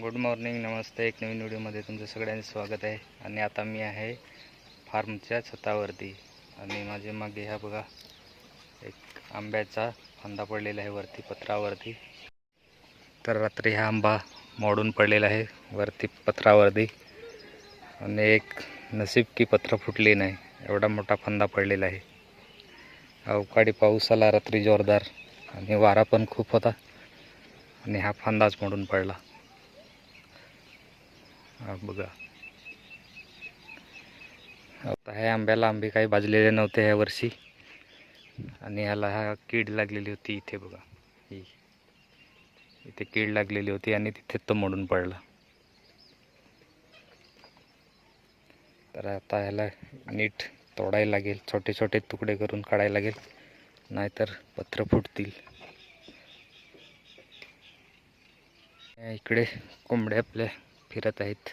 Good morning नमस्ते. एक नवीन व्हिडिओमध्ये तुमचं सगळ्यांचं स्वागत आहे. आणि आता मी आहे फार्मच्या छतावरती. आणि माझे मागे ह्या बघा एक आंब्याचा फांदा पडलेला आहे वरती पत्रावरती. तर रात्री हा आंबा मोडून पडलेला आहे वरती पत्रावरती. आणि एक नसीब की पत्र फुटली नाही एवढा मोठा फांदा पडलेला आहे. अवकाळी पाऊस आला रात्री जोरदार. आणि वारा पण खूप होता. आणि हा फांदाच मोडून पडला. हा बघा. आता ह्या आंब्याला आंबे काही भाजलेले नव्हते ह्या वर्षी. आणि ह्याला हा कीड लागलेली होती इथे बघा. ही. इथे कीड लागलेली होती आणि तिथे तो मोडून पडला. तर आता ह्याला नीट तोडायला लागेल. छोटे छोटे तुकडे करून काढायला लागेल. नाहीतर पत्र फुटतील. इकडे कोंबड्या आपल्या फिरत आहेत.